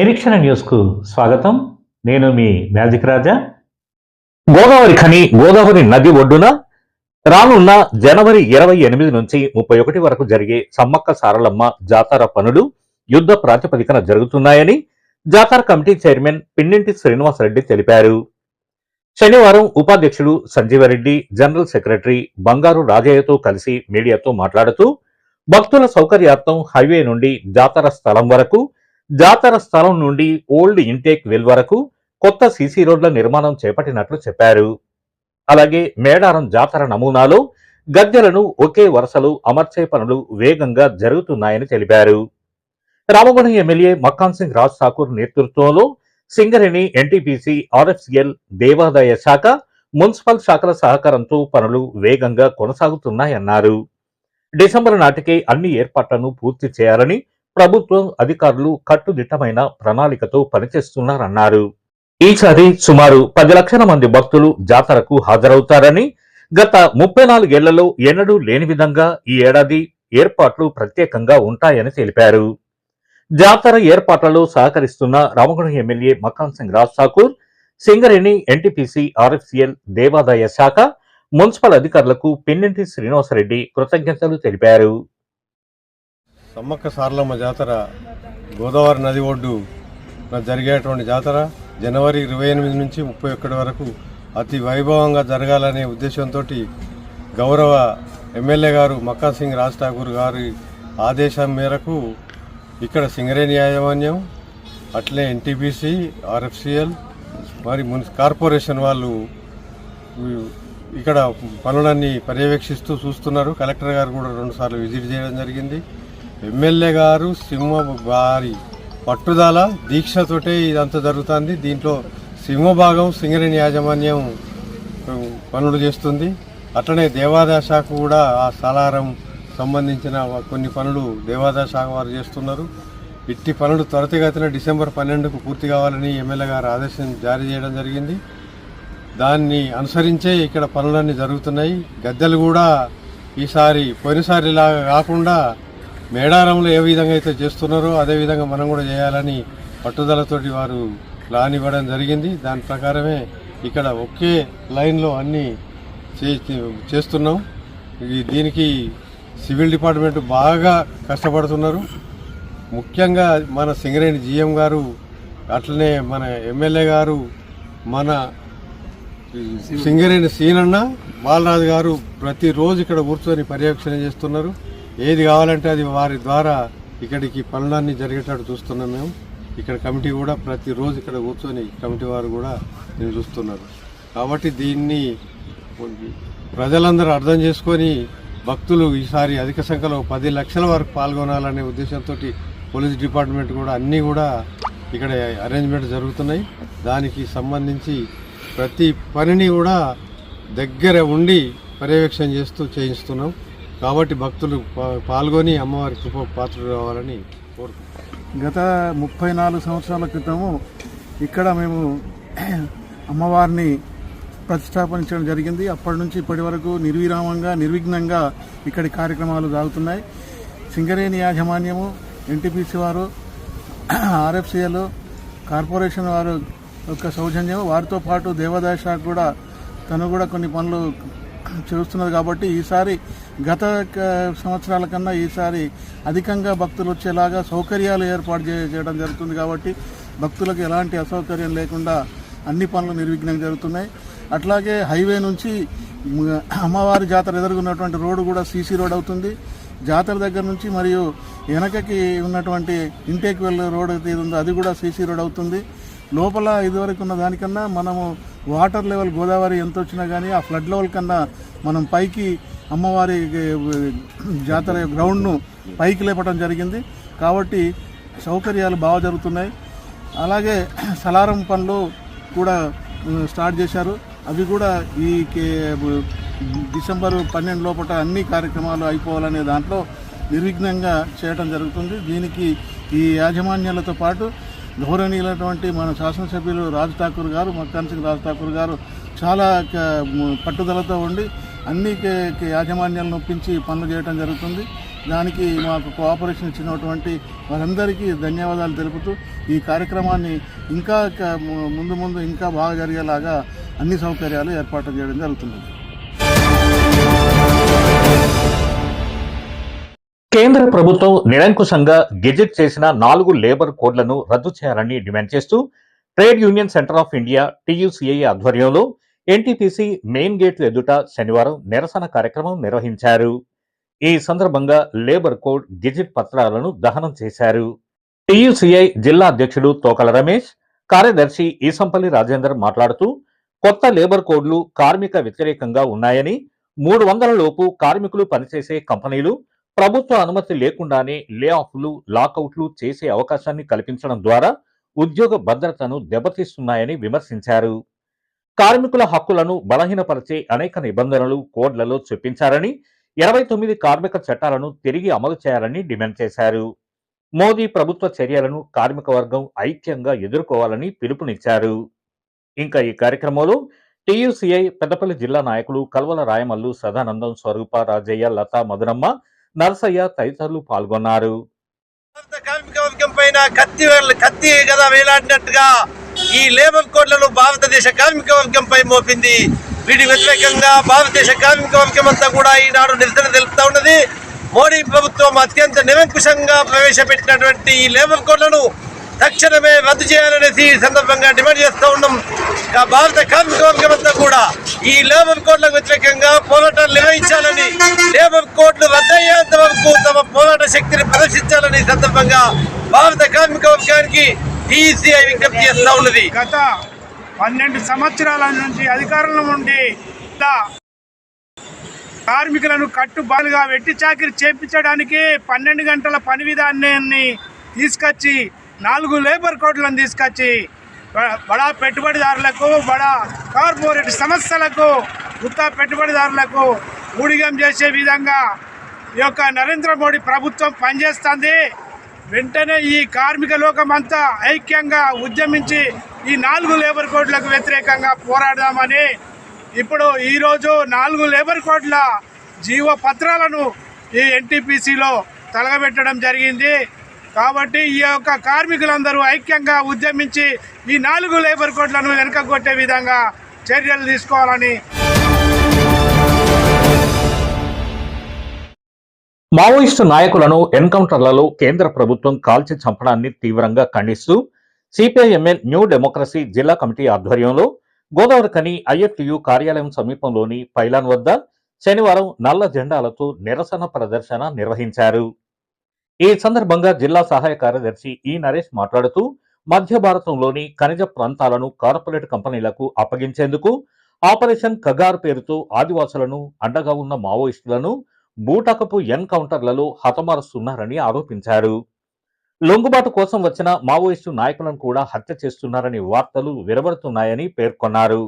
నిరీక్షణ న్యూస్కు స్వాగతం. నేను మీ మ్యాజిక్ రాజా. గోదావరి ఖని గోదావరి నది ఒడ్డున రానున్న జనవరి ఇరవై ఎనిమిది నుంచి ముప్పై ఒకటి వరకు జరిగే సమ్మక్క సారలమ్మ జాతర పనులు యుద్ధ ప్రాతిపదికన జరుగుతున్నాయని జాతర కమిటీ చైర్మన్ పిన్నింటి శ్రీనివాసరెడ్డి తెలిపారు. శనివారం ఉపాధ్యక్షుడు సంజీవరెడ్డి జనరల్ సెక్రటరీ బంగారు రాజయ్యతో కలిసి మీడియాతో మాట్లాడుతూ భక్తుల సౌకర్యార్థం హైవే నుండి జాతర స్థలం వరకు జాతర స్థలం నుండి ఓల్డ్ ఇంటేక్ వెల్ వరకు కొత్త సీసీ రోడ్ల నిర్మాణం చేపట్టినట్లు చెప్పారు. అలాగే మేడారం జాతర నమూనాలో గద్దెలను ఒకే వరుసలో అమర్చే పనులు వేగంగా జరుగుతున్నాయని తెలిపారు. రామగుణం ఎమ్మెల్యే మక్కాన్ సింగ్ రాజ్ ఠాకూర్ నేతృత్వంలో సింగరేణి ఎన్టీపీసీ ఆర్ఎఫ్సిఎల్ దేవాదాయ శాఖ మున్సిపల్ శాఖల సహకారంతో పనులు వేగంగా కొనసాగుతున్నాయన్నారు. డిసెంబర్ నాటికే అన్ని ఏర్పాట్లను పూర్తి చేయాలని ప్రభుత్వం అధికారులు కట్టుదిట్టమైన ప్రణాళికతో పనిచేస్తున్నారన్నారు. ఈసారి సుమారు పది లక్షల మంది భక్తులు జాతరకు హాజరవుతారని గత ముప్పై నాలుగేళ్ళలో ఎన్నడూ లేని విధంగా ఈ ఏడాది ఏర్పాట్లు ప్రత్యేకంగా ఉంటాయని తెలిపారు. జాతర ఏర్పాట్లలో సహకరిస్తున్న Ramagundam MLA Makan Singh Raj Thakur Singareni NTPC RFCL దేవాదాయ శాఖ మున్సిపల్ అధికారులకు పిన్నింటి శ్రీనివాసరెడ్డి కృతజ్ఞతలు తెలిపారు. సమ్మక్క సారలమ్మ జాతర గోదావరి నది ఒడ్డు జరిగేటువంటి జాతర జనవరి ఇరవై ఎనిమిది నుంచి ముప్పై ఒకటి వరకు అతి వైభవంగా జరగాలనే ఉద్దేశంతో గౌరవ ఎమ్మెల్యే గారు మక్కా సింగ్ రాజ్ ఠాకూర్ గారి ఆదేశం మేరకు ఇక్కడ సింగరేణి యాజమాన్యం అట్లే ఎన్టీపీసీ ఆర్ఎఫ్సిఎల్ మరి మున్సి కార్పొరేషన్ వాళ్ళు ఇక్కడ పనులన్నీ పర్యవేక్షిస్తూ చూస్తున్నారు. కలెక్టర్ గారు కూడా రెండుసార్లు విజిట్ చేయడం జరిగింది. ఎమ్మెల్యే గారు సింహ వారి పట్టుదల దీక్షతోటే ఇదంతా జరుగుతుంది. దీంట్లో సింహభాగం సింగరేణి యాజమాన్యం పనులు చేస్తుంది. అట్లనే దేవాదాయ శాఖ కూడా ఆ సలారం సంబంధించిన కొన్ని పనులు దేవాదాయ శాఖ వారు చేస్తున్నారు. ఇట్టి పనులు త్వరితగతిన డిసెంబర్ పన్నెండుకు పూర్తి కావాలని ఎమ్మెల్యే గారు ఆదేశం జారీ చేయడం జరిగింది. దాన్ని అనుసరించే ఇక్కడ పనులన్నీ జరుగుతున్నాయి. గద్దెలు కూడా ఈసారి పోయినసారి లాగా కాకుండా మేడారంలో ఏ విధంగా అయితే చేస్తున్నారో అదే విధంగా మనం కూడా చేయాలని పట్టుదలతోటి వారు ప్లాన్ ఇవ్వడం జరిగింది. దాని ప్రకారమే ఇక్కడ ఒకే లైన్లో అన్నీ చే- చేస్తున్నాం. దీనికి సివిల్ డిపార్ట్మెంట్ బాగా కష్టపడుతున్నారు. ముఖ్యంగా మన సింగరేణి జిఎం గారు అట్లనే మన ఎమ్మెల్యే గారు మన సింగరేణి సీనన్న బాలరాజు గారు ప్రతిరోజు ఇక్కడ కూర్చొని పర్యవేక్షణ చేస్తున్నారు. ఏది కావాలంటే అది వారి ద్వారా ఇక్కడికి పనులన్నీ జరిగేటట్టు చూస్తున్నాం మేము. ఇక్కడ కమిటీ కూడా ప్రతిరోజు ఇక్కడ కూర్చొని కమిటీ వారు కూడా నేను చూస్తున్నారు. కాబట్టి దీన్ని ప్రజలందరూ అర్థం చేసుకొని భక్తులు ఈసారి అధిక సంఖ్యలో పది లక్షల వరకు పాల్గొనాలనే ఉద్దేశంతో పోలీస్ డిపార్ట్మెంట్ కూడా అన్నీ కూడా ఇక్కడ అరేంజ్మెంట్ జరుగుతున్నాయి. దానికి సంబంధించి ప్రతి పనిని కూడా దగ్గర ఉండి పర్యవేక్షణ చేస్తూ చేయిస్తున్నాం. కాబట్టి భక్తులు పాల్గొని అమ్మవారి కృప పాత్రలు కావాలని కోరుకుంటున్నాం. గత ముప్పై నాలుగు సంవత్సరాల క్రితము ఇక్కడ మేము అమ్మవారిని ప్రతిష్టాపించడం జరిగింది. అప్పటి నుంచి ఇప్పటి వరకు నిర్విరామంగా నిర్విఘ్నంగా ఇక్కడి కార్యక్రమాలు సాగుతున్నాయి. సింగరేణి యాజమాన్యము ఎన్టీపీసీ వారు ఆర్ఎఫ్సిఎల్ కార్పొరేషన్ వారు యొక్క సౌజన్యం వారితో పాటు దేవాదాయ శాఖ కూడా తను కూడా కొన్ని పనులు చూస్తున్నది కాబట్టి ఈసారి గత సంవత్సరాల కన్నా ఈసారి అధికంగా భక్తులు వచ్చేలాగా సౌకర్యాలు ఏర్పాటు చేయడం జరుగుతుంది కాబట్టి భక్తులకు ఎలాంటి అసౌకర్యం లేకుండా అన్ని పనులు నిర్విఘ్నం జరుగుతున్నాయి. అట్లాగే హైవే నుంచి అమ్మవారి జాతర ఎదుర్కొన్నటువంటి రోడ్డు కూడా సీసీ రోడ్ అవుతుంది. జాతర దగ్గర నుంచి మరియు వెనకకి ఉన్నటువంటి ఇంటేక్ వెళ్ళే రోడ్ ఏది ఉందో అది కూడా సీసీ రోడ్ అవుతుంది. లోపల ఇదివరకు ఉన్న దానికన్నా మనము వాటర్ లెవెల్ గోదావరి ఎంత వచ్చినా కానీ ఆ ఫ్లడ్ లెవెల్ కన్నా మనం పైకి అమ్మవారి జాతర గ్రౌండ్ను పైకి లేపడం జరిగింది. కాబట్టి సౌకర్యాలు బాగా జరుగుతున్నాయి. అలాగే సలారం పనులు కూడా స్టార్ట్ చేశారు. అవి కూడా ఈ కే- డిసెంబర్ పన్నెండు లోపల అన్ని కార్యక్రమాలు అయిపోవాలనే దాంట్లో నిర్విఘ్నంగా చేయడం జరుగుతుంది. దీనికి ఈ యాజమాన్యాలతో పాటు గౌరవనీయులైనటువంటి మన శాసనసభ్యులు రాజ్ ఠాకూర్ గారు మక్కాన్ సింగ్ రాజ్ ఠాకూర్ గారు చాలా పట్టుదలతో ఉండి అన్ని యాజమాన్యాలను ఒప్పించి పనులు చేయడం జరుగుతుంది. దానికి మాకు కోఆపరేషన్ ఇచ్చినటువంటి వారందరికీ ధన్యవాదాలు తెలుపుతూ ఈ కార్యక్రమాన్ని ఇంకా ముందు ముందు ఇంకా బాగా జరిగేలాగా అన్ని సౌకర్యాలు ఏర్పాటు చేయడం జరుగుతుంది కేంద్ర ప్రభుత్వం నిరంకుశంగా గెజెట్ చేసిన నాలుగు లేబర్ కోడ్లను రద్దు చేయాలని డిమాండ్ చేస్తూ trade union centre of India TUCI ఆధ్వర్యంలో ఎన్టీపీసీ మెయిన్ గేట్ ఎదుట శనివారం నిరసన కార్యక్రమం నిర్వహించారు. ఈ సందర్భంగా లేబర్ కోడ్ గెజెట్ పత్రాలను దహనం చేశారు. టీయూసీఐ జిల్లా అధ్యక్షుడు తోకల రమేష్ కార్యదర్శి ఈసంపల్లి రాజేందర్ మాట్లాడుతూ కొత్త లేబర్ కోడ్లు కార్మిక వ్యతిరేకంగా ఉన్నాయని మూడు వందల లోపు కార్మికులు పనిచేసే కంపెనీలు ప్రభుత్వ అనుమతి లేకుండానే లే ఆఫ్లు లాకౌట్లు చేసే అవకాశాన్ని కల్పించడం ద్వారా ఉద్యోగ భద్రతను దెబ్బతీస్తున్నాయని విమర్శించారు. కార్మికుల హక్కులను బలహీనపరిచే అనేక నిబంధనలు కోడ్లలో చొప్పించారని ఇరవై తొమ్మిది కార్మిక చట్టాలను తిరిగి అమలు చేయాలని డిమాండ్ చేశారు. మోదీ ప్రభుత్వ చర్యలను కార్మిక వర్గం ఐక్యంగా ఎదుర్కోవాలని పిలుపునిచ్చారు. ఇంకా ఈ కార్యక్రమంలో టీయూసీఐ పెద్దపల్లి జిల్లా నాయకులు కల్వల రాయమల్లు సదానందం స్వరూప రాజయ్య లతా మధురమ్మ నరసయ్య తదితరులు పాల్గొన్నారు. భారత కార్మిక పైన కత్తి వేల- కత్తి కదా వేలాడినట్టుగా ఈ లేబర్ కోడ్లను భారతదేశ కార్మిక వర్గంపై మోపింది. వీటి వ్యతిరేకంగా భారతదేశ కార్మిక వర్గం అంతా కూడా ఈనాడు నిరసన తెలుపుతా ఉన్నది. మోడీ ప్రభుత్వం అత్యంత నిరంకుశంగా ప్రవేశపెట్టినటువంటి ఈ లేబర్ కోడ్లను తక్షణమే రద్దు చేయాలనేసి ఈ సందర్భంగా డిమాండ్ చేస్తూ ఉన్నాం. భారత కార్మిక వర్గం అంతా కూడా ఈ లేబర్ కోడ్లకు వ్యతిరేకంగా పోరాటాలు నిర్వహించాలని లేబర్ కోడ్లు రద్దయ్యేంత వరకు తమ పోరాట శక్తిని ప్రదర్శించాలని ఈ సందర్భంగా భారత కార్మిక వర్గానికి టీసీఐ విజ్ఞప్తి చేస్తూ ఉన్నది. గత పన్నెండు సంవత్సరాల నుంచి అధికారంలో ఉండి కార్మికులను కట్టుబాలుగా వెట్టి చాకిరి చేపించడానికి పన్నెండు గంటల పని విధానాన్ని తీసుకొచ్చి నాలుగు లేబర్ కోడ్లను తీసుకొచ్చి బడా పెట్టుబడిదారులకు బడా కార్పొరేట్ సంస్థలకు కొత్త పెట్టుబడిదారులకు ఊడిగం చేసే విధంగా ఈ యొక్క నరేంద్ర మోడీ ప్రభుత్వం పనిచేస్తుంది. వెంటనే ఈ కార్మిక లోకం అంతా ఐక్యంగా ఉద్యమించి ఈ నాలుగు లేబర్ కోడ్లకు వ్యతిరేకంగా పోరాడదామని ఇప్పుడు ఈరోజు నాలుగు లేబర్ కోడ్ల జీవ పత్రాలను ఈ ఎన్టీపీసీలో తలగబెట్టడం జరిగింది. కాబట్టి ఈ యొక్క కార్మికులందరూ ఐక్యంగా ఉద్యమించి ఈ నాలుగు లేబర్ కోడ్లను వెనుకగొట్టే విధంగా చర్యలు తీసుకోవాలని మావోయిస్టు నాయకులను ఎన్కౌంటర్లలో కేంద్ర ప్రభుత్వం కాల్చి చంపడాన్ని తీవ్రంగా ఖండిస్తూ సిపిఐఎంఎన్ న్యూ డెమోక్రసీ జిల్లా కమిటీ ఆధ్వర్యంలో గోదావరికని ఐఎఫ్టియు కార్యాలయం సమీపంలోని పైలాన్ వద్ద శనివారం నల్ల జెండాలతో నిరసన ప్రదర్శన నిర్వహించారు. ఈ సందర్భంగా జిల్లా సహాయ కార్యదర్శి ఈ నరేష్ మాట్లాడుతూ మధ్య భారతంలోని ఖనిజ ప్రాంతాలను కార్పొరేట్ కంపెనీలకు అప్పగించేందుకు ఆపరేషన్ కగార్ పేరుతో ఆదివాసులను అండగా ఉన్న మావోయిస్టులను బూటకపు ఎన్కౌంటర్లలో హతమారుస్తున్నారని ఆరోపించారు లొంగుబాటు కోసం వచ్చిన మావోయిస్టు నాయకులను కూడా హత్య చేస్తున్నారని వార్తలు వినబడుతున్నాయని పేర్కొన్నారు.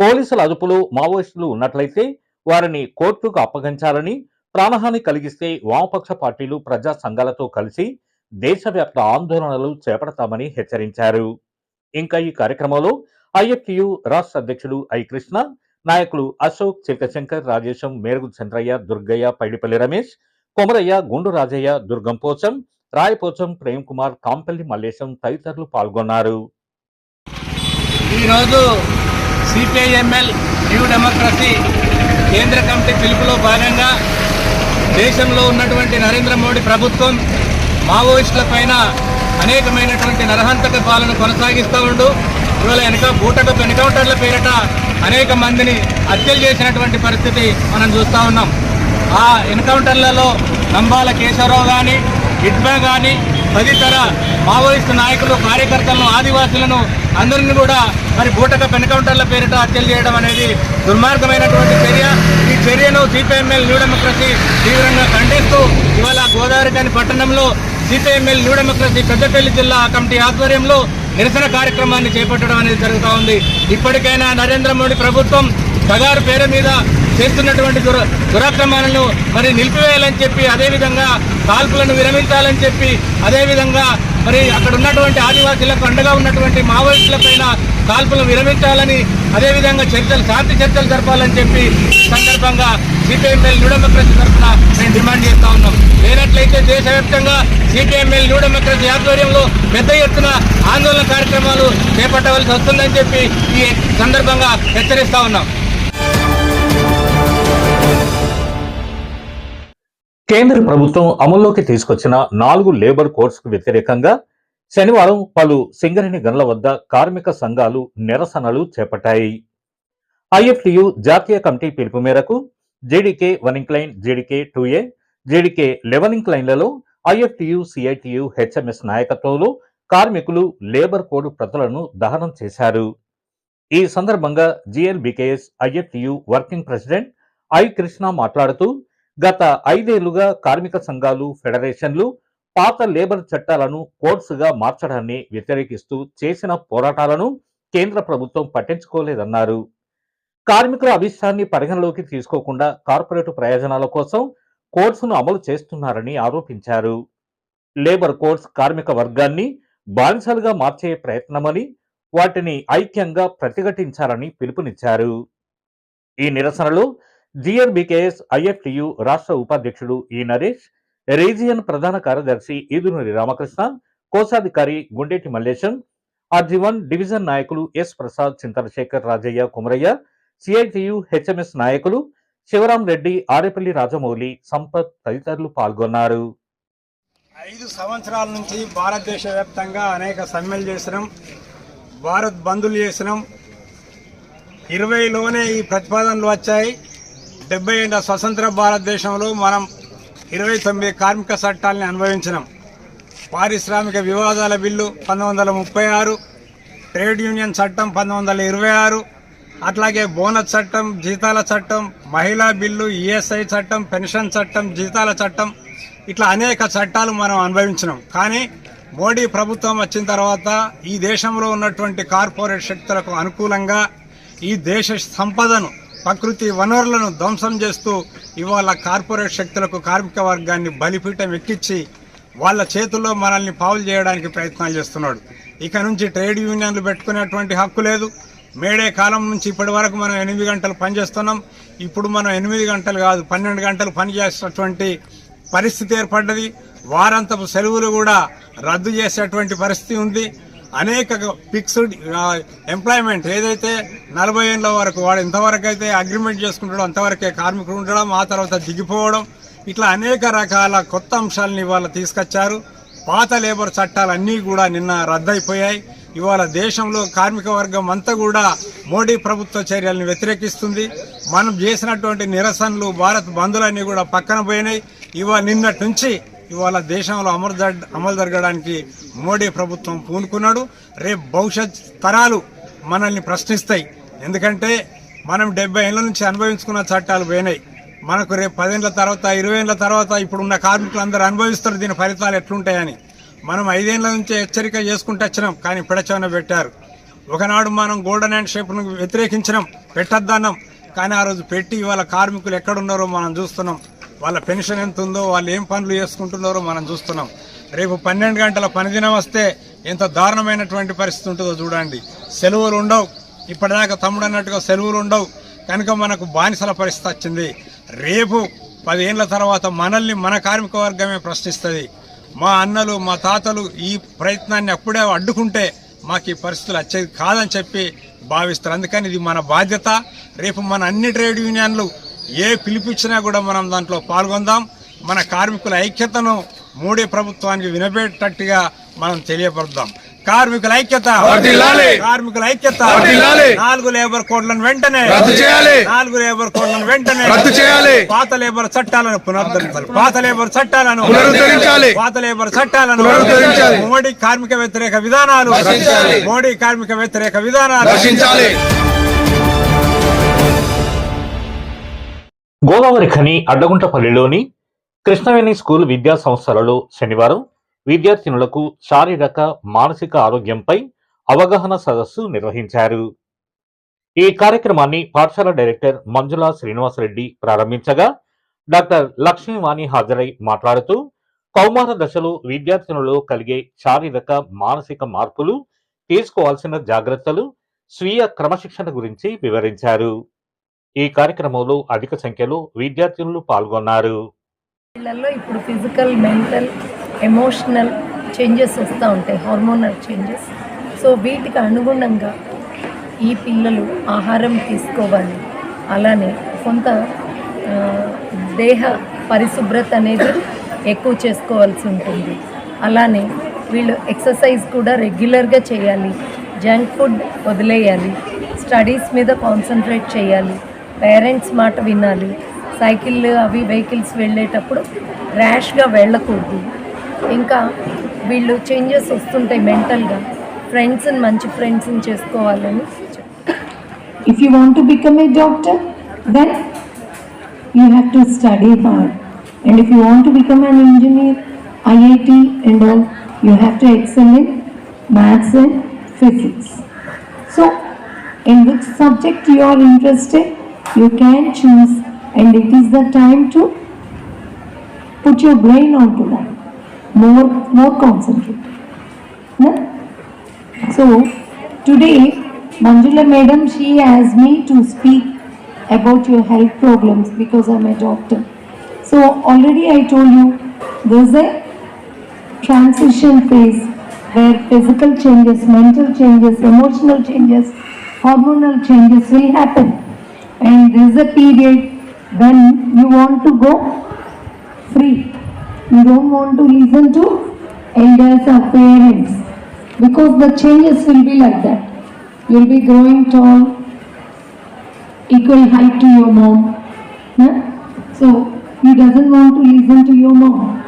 పోలీసుల అదుపులో మావోయిస్టులు ఉన్నట్లయితే వారిని కోర్టుకు అప్పగించాలని ప్రాణహాని కలిగిస్తే వామపక్ష పార్టీలు ప్రజా సంఘాలతో కలిసి దేశవ్యాప్త ఆందోళనలు చేపడతామని హెచ్చరించారు. ఇంకా ఈ కార్యక్రమంలో ఐఎఫ్టియు రాష్ట్ర అధ్యక్షుడు ఐ కృష్ణ నాయకులు అశోక్ చిలకశంకర్ రాజేశం మేరుగు చంద్రయ్య దుర్గయ్య పైడిపల్లి రమేష్ కొమరయ్య గుండు రాజయ్య దుర్గం పోచం రాయపోచం ప్రేమ్ కుమార్ కాంపల్లి మల్లేశం తదితరులు పాల్గొన్నారు. ఈరోజు సిపిఐఎంఎల్ న్యూ డెమోక్రసీ కేంద్ర కమిటీ పిలుపులో భాగంగా దేశంలో ఉన్నటువంటి నరేంద్ర మోడీ ప్రభుత్వం మావోయిస్టుల పైన అనేకమైనటువంటి నరహంతక పాలన కొనసాగిస్తూ ఉండు. ఇవాళ వెనక బూటకపు ఎన్కౌంటర్ల పేరిట అనేక మందిని హత్యలు చేసినటువంటి పరిస్థితి మనం చూస్తూ ఉన్నాం. ఆ ఎన్కౌంటర్లలో నంబాల కేశవరావు కానీ ఇడ్మా కానీ తదితర మావోయిస్టు నాయకులు కార్యకర్తలను ఆదివాసులను అందరిని కూడా మరి బూటక ఎన్కౌంటర్ల పేరిట హత్యలు చేయడం అనేది దుర్మార్గమైనటువంటి చర్య. ఈ చర్యను సిపిఎంఎల్ న్యూ డెమోక్రసీ తీవ్రంగా ఖండిస్తూ ఇవాళ గోదావరికాని పట్టణంలో సిపిఎంఎల్ న్యూ డెమోక్రసీ పెద్దపల్లి జిల్లా కమిటీ ఆధ్వర్యంలో నిరసన కార్యక్రమాన్ని చేపట్టడం అనేది జరుగుతూ ఉంది. ఇప్పటికైనా నరేంద్ర మోడీ ప్రభుత్వం కగారు పేరు మీద చేస్తున్నటువంటి దుర దురాక్రమాలను మరి నిలిపివేయాలని చెప్పి అదేవిధంగా కాల్పులను విరమించాలని చెప్పి అదేవిధంగా మరి అక్కడ ఉన్నటువంటి ఆదివాసీలకు అండగా ఉన్నటువంటి మావోయిస్టులపైన కాల్పులు విరమించాలని అదేవిధంగా చర్చలు శాంతి చర్చలు జరపాలని చెప్పి సందర్భంగా సిపిఎంఎల్ న్యూ డెమోక్రసీ తరఫున మేము డిమాండ్ చేస్తూ ఉన్నాం. లేనట్లయితే దేశవ్యాప్తంగా సిపిఎంఎల్ న్యూ డెమోక్రసీ ఆధ్వర్యంలో పెద్ద ఎత్తున ఆందోళన కార్యక్రమాలు చేపట్టవలసి వస్తుందని చెప్పి ఈ సందర్భంగా హెచ్చరిస్తా ఉన్నాం. కేంద్ర ప్రభుత్వం అమల్లోకి తీసుకొచ్చిన నాలుగు లేబర్ కోడ్స్కు వ్యతిరేకంగా శనివారం పలు సింగరేణి గనుల వద్ద కార్మిక సంఘాలు నిరసనలు చేపట్టాయి. ఐఎఫ్టియు జాతీయ కమిటీ పిలుపు మేరకు JDK one incline JDK two A JDK eleven ఇంక్లైన్లలో IFTU CITU HMS నాయకత్వంలో కార్మికులు లేబర్ కోడ్ ప్రతులను దహనం చేశారు. ఈ సందర్భంగా GLBKS IFTU working president I Krishna మాట్లాడుతూ గత ఐదేళ్ళుగా కార్మిక సంఘాలు ఫెడరేషన్లు పాత లేబర్ చట్టాలను కోర్సుగా మార్చడాన్ని వ్యతిరేకిస్తూ చేసిన పోరాటాలను కేంద్ర ప్రభుత్వం పట్టించుకోలేదన్నారు. కార్మికుల అభిష్టాన్ని పరిగణలోకి తీసుకోకుండా కార్పొరేట్ ప్రయోజనాల కోసం కోర్సును అమలు చేస్తున్నారని ఆరోపించారు. లేబర్ కోడ్స్ కార్మిక వర్గాన్ని బానిసలుగా మార్చే ప్రయత్నమని వాటిని ఐక్యంగా ప్రతిఘటించాలని పిలుపునిచ్చారు. ఈ నిరసనలో జిఎన్బికేఎస్ ఐఎఫ్టియు రాష్ట్ర ఉపాధ్యక్షుడు ఈ నరేష్ రీజియన్ ప్రధాన కార్యదర్శి ఈదునూరి రామకృష్ణ కోశాధికారి Gundeti Mallesham RG one division నాయకులు S Prasad Chintalashekhar Rajaiah Kumaraiah CITU HMS నాయకులు శివరాం రెడ్డి ఆరేపల్లి రాజమౌళి సంపత్ తదితరులు పాల్గొన్నారు. ఐదు సంవత్సరాల నుంచి భారతదేశ వ్యాప్తంగా అనేక సమ్మెలు చేసినాం భారత్ బంధులు చేసినాం. ఇరవైలోనే ఈ ప్రతిపాదనలు వచ్చాయి. డెబ్బై ఏళ్ళ స్వతంత్ర భారతదేశంలో మనం ఇరవై తొమ్మిది కార్మిక చట్టాలని అనుభవించినాం పారిశ్రామిక వివాదాల బిల్లు పంతొమ్మిది వందల ముప్పై ఆరు ట్రేడ్ యూనియన్ చట్టం పంతొమ్మిది వందల ఇరవై ఆరు అట్లాగే బోనస్ చట్టం జీతాల చట్టం మహిళా బిల్లు ఈఎస్ఐ చట్టం పెన్షన్ చట్టం జీతాల చట్టం ఇట్లా అనేక చట్టాలు మనం అనుభవించినాం కానీ మోడీ ప్రభుత్వం వచ్చిన తర్వాత ఈ దేశంలో ఉన్నటువంటి కార్పొరేట్ శక్తులకు అనుకూలంగా ఈ దేశ సంపదను ప్రకృతి వనరులను ధ్వంసం చేస్తూ ఇవాళ కార్పొరేట్ శక్తులకు కార్మిక వర్గాన్ని బలిపీఠం ఎక్కించి వాళ్ళ చేతుల్లో మనల్ని పావులు చేయడానికి ప్రయత్నాలు చేస్తున్నాడు. ఇక నుంచి ట్రేడ్ యూనియన్లు పెట్టుకునేటువంటి హక్కు లేదు. మేడే కాలం నుంచి ఇప్పటి వరకు మనం ఎనిమిది గంటలు పనిచేస్తున్నాం ఇప్పుడు మనం ఎనిమిది గంటలు కాదు పన్నెండు గంటలు పనిచేసినటువంటి పరిస్థితి ఏర్పడ్డది. వారంతపు సెలవులు కూడా రద్దు చేసేటువంటి పరిస్థితి ఉంది. అనేక ఫిక్స్డ్ ఎంప్లాయ్మెంట్ ఏదైతే నలభై ఏళ్ళ వరకు వాడు ఎంతవరకు అయితే అగ్రిమెంట్ చేసుకుంటాడో అంతవరకే కార్మికుడు ఉండడం ఆ తర్వాత దిగిపోవడం ఇట్లా అనేక రకాల కొత్త అంశాలను ఇవాళ తీసుకొచ్చారు. పాత లేబర్ చట్టాలన్నీ కూడా నిన్న రద్దయిపోయాయి. ఇవాళ దేశంలో కార్మిక వర్గం అంతా కూడా మోడీ ప్రభుత్వ చర్యలను వ్యతిరేకిస్తుంది. మనం చేసినటువంటి నిరసనలు భారత్ బంధులన్నీ కూడా పక్కన పోయినాయి. ఇవాళ నిన్నటి నుంచి ఇవాళ దేశంలో అమలు అమలు జరగడానికి మోడీ ప్రభుత్వం పూనుకున్నాడు. రేపు భవిష్యత్ తరాలు మనల్ని ప్రశ్నిస్తాయి. ఎందుకంటే మనం డెబ్బై ఏళ్ళ నుంచి అనుభవించుకున్న చట్టాలు పోయినాయి. మనకు రేపు పదేళ్ళ తర్వాత ఇరవై ఏళ్ళ తర్వాత ఇప్పుడున్న కార్మికులందరూ అనుభవిస్తారు దీని ఫలితాలు ఎట్లుంటాయని. మనం ఐదేళ్ళ నుంచి హెచ్చరిక చేసుకుంటూ వచ్చినాం కానీ పిడచవన పెట్టారు. ఒకనాడు మనం గోల్డెన్ హ్యాండ్ షేప్ను వ్యతిరేకించినాం పెట్టద్దన్నాం కానీ ఆ రోజు పెట్టి ఇవాళ కార్మికులు ఎక్కడున్నారో మనం చూస్తున్నాం. వాళ్ళ పెన్షన్ ఎంత ఉందో వాళ్ళు ఏం పనులు చేసుకుంటున్నారో మనం చూస్తున్నాం. రేపు పన్నెండు గంటల పనిదినం వస్తే ఎంత దారుణమైనటువంటి పరిస్థితి ఉంటుందో చూడండి. సెలవులు ఉండవు. ఇప్పటిదాకా తమ్ముడు అన్నట్టుగా సెలవులు ఉండవు. కనుక మనకు బానిసల పరిస్థితి వచ్చింది. రేపు పదేళ్ళ తర్వాత మనల్ని మన కార్మిక వర్గమే ప్రశ్నిస్తుంది. మా అన్నలు మా తాతలు ఈ ప్రయత్నాన్ని అప్పుడే అడ్డుకుంటే మాకు ఈ పరిస్థితులు వచ్చేది కాదని చెప్పి భావిస్తారు. అందుకని ఇది మన బాధ్యత. రేపు మన అన్ని ట్రేడ్ యూనియన్లు ఏ పిలిపించినా కూడా మనం దాంట్లో పాల్గొందాం మన కార్మికుల ఐక్యతను మోడీ ప్రభుత్వానికి వినబెట్టట్టుగా మనం తెలియపరుద్దాం కార్మికుల ఐక్యత కార్మికుల ఐక్యత నాలుగు లేబర్ కోడ్లను వెంటనే. నాలుగు లేబర్ కోడ్లను వెంటనే రద్దు చేయాలి. పాత లేబర్ చట్టాలను పునరుద్ధరించాలి పాత లేబర్ చట్టాలను. పాత లేబర్ చట్టాలను. మోడీ కార్మిక వ్యతిరేక విధానాలు. మోడీ కార్మిక వ్యతిరేక విధానాలు గోదావరి ఖని అడ్డగుంటపల్లిలోని కృష్ణవేణి స్కూల్ విద్యా సంస్థలలో శనివారం విద్యార్థినులకు శారీరక మానసిక ఆరోగ్యంపై అవగాహన సదస్సు నిర్వహించారు. ఈ కార్యక్రమాన్ని పాఠశాల డైరెక్టర్ మంజుల శ్రీనివాసరెడ్డి ప్రారంభించగా డాక్టర్ లక్ష్మీవాణి హాజరై మాట్లాడుతూ కౌమార దశలో విద్యార్థినులలో కలిగే శారీరక మానసిక మార్పులు తీసుకోవాల్సిన జాగ్రత్తలు స్వీయ క్రమశిక్షణ గురించి వివరించారు. ఈ కార్యక్రమంలో అధిక సంఖ్యలో విద్యార్థులు పాల్గొన్నారు. పిల్లల్లో ఇప్పుడు ఫిజికల్ మెంటల్ ఎమోషనల్ చేంజెస్ వస్తూ ఉంటాయి హార్మోనల్ చేంజెస్. సో వీటికి అనుగుణంగా ఈ పిల్లలు ఆహారం తీసుకోవాలి. అలానే కొంత దేహ పరిశుభ్రత అనేది ఎక్కువ చేసుకోవాల్సి ఉంటుంది. అలానే వీళ్ళు ఎక్సర్సైజ్ కూడా రెగ్యులర్గా చేయాలి. జంక్ ఫుడ్ వదిలేయాలి. స్టడీస్ మీద కాన్సన్ట్రేట్ చేయాలి. పేరెంట్స్ మాట వినాలి. సైకిల్ అవి వెహికల్స్ వెళ్ళేటప్పుడు ర్యాష్గా వెళ్ళకూడదు. ఇంకా వీళ్ళు చేంజెస్ వస్తుంటాయి మెంటల్గా. ఫ్రెండ్స్ని మంచి ఫ్రెండ్స్ని చేసుకోవాలని if you want to become a doctor then you have to study hard and if you want to become an engineer IIT and all you have to excel in maths and physics so in which subject you are interested you can choose and it is the time to put your brain onto that. More, more concentrate. No? So today, Manjula madam, she asked me to speak about your health problems because I'm a doctor. So already I told you, there's a transition phase where physical changes, mental changes, emotional changes, hormonal changes will happen. And there's a period when you want to go free. You don't want to listen to elders or parents because the changes will be like that. You'll be growing tall, equal height to your mom. Yeah? So he doesn't want to listen to your mom.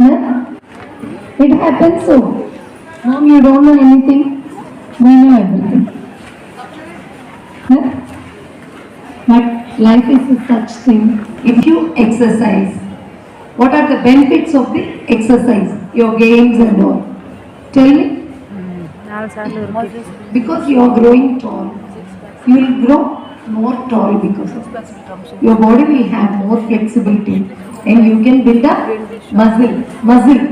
Yeah? It happens so. Mom, you don't know anything. We know everything. But life is a such thing. If you exercise, what are the benefits of the exercise? Your games and all. Tell me. Because you are growing tall, you will grow more tall because of that. Your body will have more flexibility and you can build up muscle. Muscle.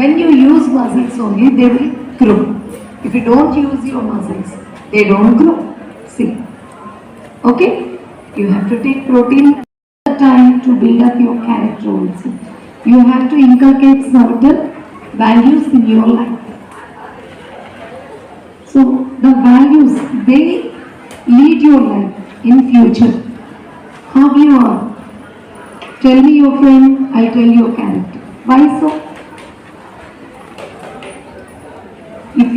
When you use muscles only, they will grow. If you don't use your muscles, they don't grow. See. Okay? You have to take protein the time to build up your character also. You have to inculcate certain values in your life. So the values they lead your life in future. How you are. Tell me your friend, I tell you your character. Why so?